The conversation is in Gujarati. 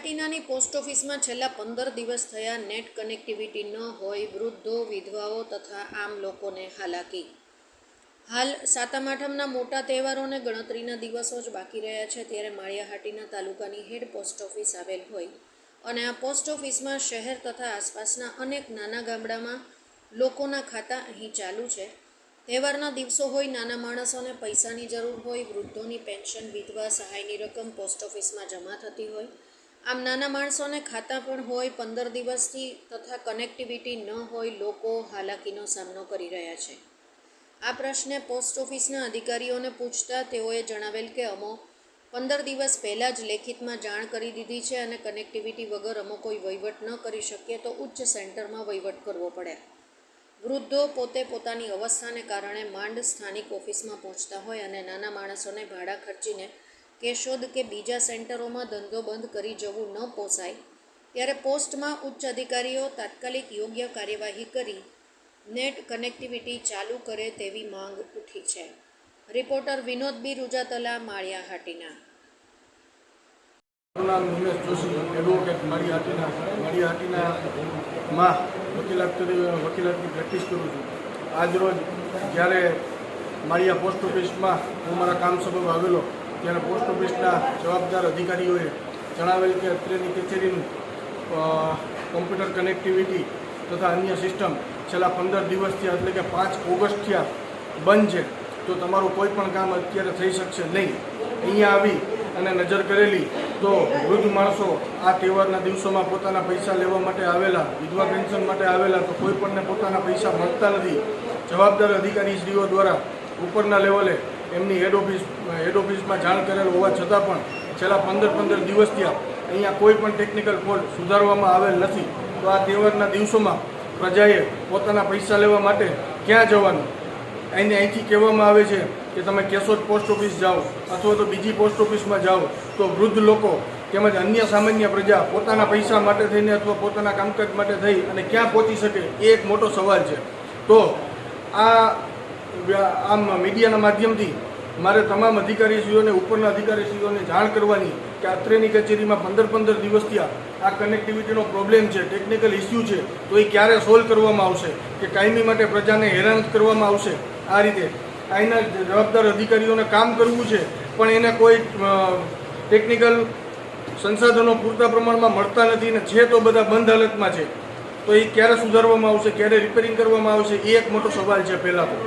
હાટીનાની પોસ્ટ ઓફિસમાં છેલ્લા પંદર દિવસ થયા નેટ કનેક્ટિવિટી ન હોય, વૃદ્ધો, વિધવાઓ તથા આમ લોકોને હાલાકી. હાલ સાતમ આઠમના મોટા તહેવારોને ગણતરીના દિવસો જ બાકી રહ્યા છે ત્યારે માળિયાહાટીના તાલુકાની હેડ પોસ્ટ ઓફિસ આવેલ હોય. અને આ પોસ્ટ ઓફિસમાં શહેર તથા આસપાસના અનેક નાના ગામડામાં લોકોના ખાતા અહીં ચાલુ છે. તહેવારના દિવસો હોય નાના માણસોને પૈસાની જરૂર હોય, વૃદ્ધોની પેન્શન, વિધવા સહાયની રકમ પોસ્ટ ઓફિસમાં જમા થતી હોય આમ નાના માણસોને ખાતા પણ હોય, પંદર દિવસથી તથા કનેક્ટિવિટી ન હોય, લોકો હાલાકીનો સામનો કરી રહ્યા છે. આ પ્રશ્ને પોસ્ટ ઓફિસના અધિકારીઓને પૂછતા તેઓએ જણાવેલ કે અમો પંદર દિવસ પહેલાં જ લેખિતમાં જાણ કરી દીધી છે અને કનેક્ટિવિટી વગર અમો કોઈ વહીવટ ન કરી શકીએ તો ઉચ્ચ સેન્ટરમાં વહીવટ કરવો પડે. વૃદ્ધો પોતે પોતાની અવસ્થાને કારણે માંડ સ્થાનિક ઓફિસમાં પહોંચતા હોય અને નાના માણસોને ભાડા ખર્ચીને કેશોદ કે બીજા સેન્ટરોમાં ધંધો બંધ કરી જવું ન પોસાય, ત્યારે પોસ્ટમાં ઉચ્ચ અધિકારીઓ તાત્કાલિક યોગ્ય કાર્યવાહી કરી નેટ કનેક્ટિવિટી ચાલુ કરે તેવી માંગ ઉઠી છે. Reporter Vinod B. રૂજાતલા, Maliya Hatina. નામ જોશી મારી હાટીના. માં વકીલાત વકીલાતની પ્રેક્ટિસ જ્યારે માળિયા પોસ્ટ ઓફિસમાં હું મારા કામ સબબ આવેલો ત્યારે પોસ્ટ ઓફિસના જવાબદાર અધિકારીઓએ જણાવેલ કે અત્રેની કચેરીનું કોમ્પ્યુટર કનેક્ટિવિટી તથા અન્ય સિસ્ટમ છેલ્લા પંદર દિવસથી એટલે કે પાંચ ઓગસ્ટથી બંધ છે. તો તમારું કોઈ પણ કામ અત્યારે થઈ શકશે નહીં. અહીંયા આવી અને નજર કરેલી તો વૃદ્ધ માણસો આ તહેવારના દિવસોમાં પોતાના પૈસા લેવા માટે આવેલા, વિધવા પેન્શન માટે આવેલા, તો કોઈ પણને પોતાના પૈસા મળતા નથી. જવાબદાર અધિકારીશ્રીઓ દ્વારા ઉપરના લેવલે એમની હેડ ઓફિસ હેડ ઓફિસમાં જાણ કરેલ હોવા છતાં પણ છેલ્લા પંદર પંદર દિવસ થયા અહીંયા કોઈ પણ ટેકનિકલ ફોલ્ટ સુધારવામાં આવેલ નથી. તો આ તહેવારના દિવસોમાં પ્રજાએ પોતાના પૈસા લેવા માટે ક્યાં જવાનું? એને અહીંથી કહેવામાં આવે છે કે તમે કેશોદ પોસ્ટ ઓફિસ જાઓ અથવા તો બીજી પોસ્ટ ઓફિસમાં જાઓ તો વૃદ્ધ લોકો તેમજ અન્ય સામાન્ય પ્રજા પોતાના પૈસા માટે થઈને અથવા પોતાના કામકાજ માટે થઈ અને ક્યાં પહોંચી શકે એ એક મોટો સવાલ છે. તો આ આમ મીડિયાના માધ્યમથી મારે તમામ અધિકારીશ્રીઓને, ઉપરના અધિકારીશ્રીઓને જાણ કરવાની કે અત્રેની કચેરીમાં પંદર પંદર દિવસથી આ કનેક્ટિવિટીનો પ્રોબ્લેમ છે ટેકનિકલ ઇસ્યુ છે, તો એ ક્યારે સોલ્વ કરવામાં આવશે કે કાયમી માટે પ્રજાને હેરાન કરવામાં આવશે? આ રીતે અહીંના જવાબદાર અધિકારીઓને કામ કરવું છે, પણ એને કોઈ ટેકનિકલ સંસાધનો પૂરતા પ્રમાણમાં મળતા નથી ને છે તો બધા બંધ હાલતમાં છે. તો એ ક્યારે સુધારવામાં આવશે, ક્યારે રિપેરિંગ કરવામાં આવશે, એ એક મોટો સવાલ છે પહેલાં તો.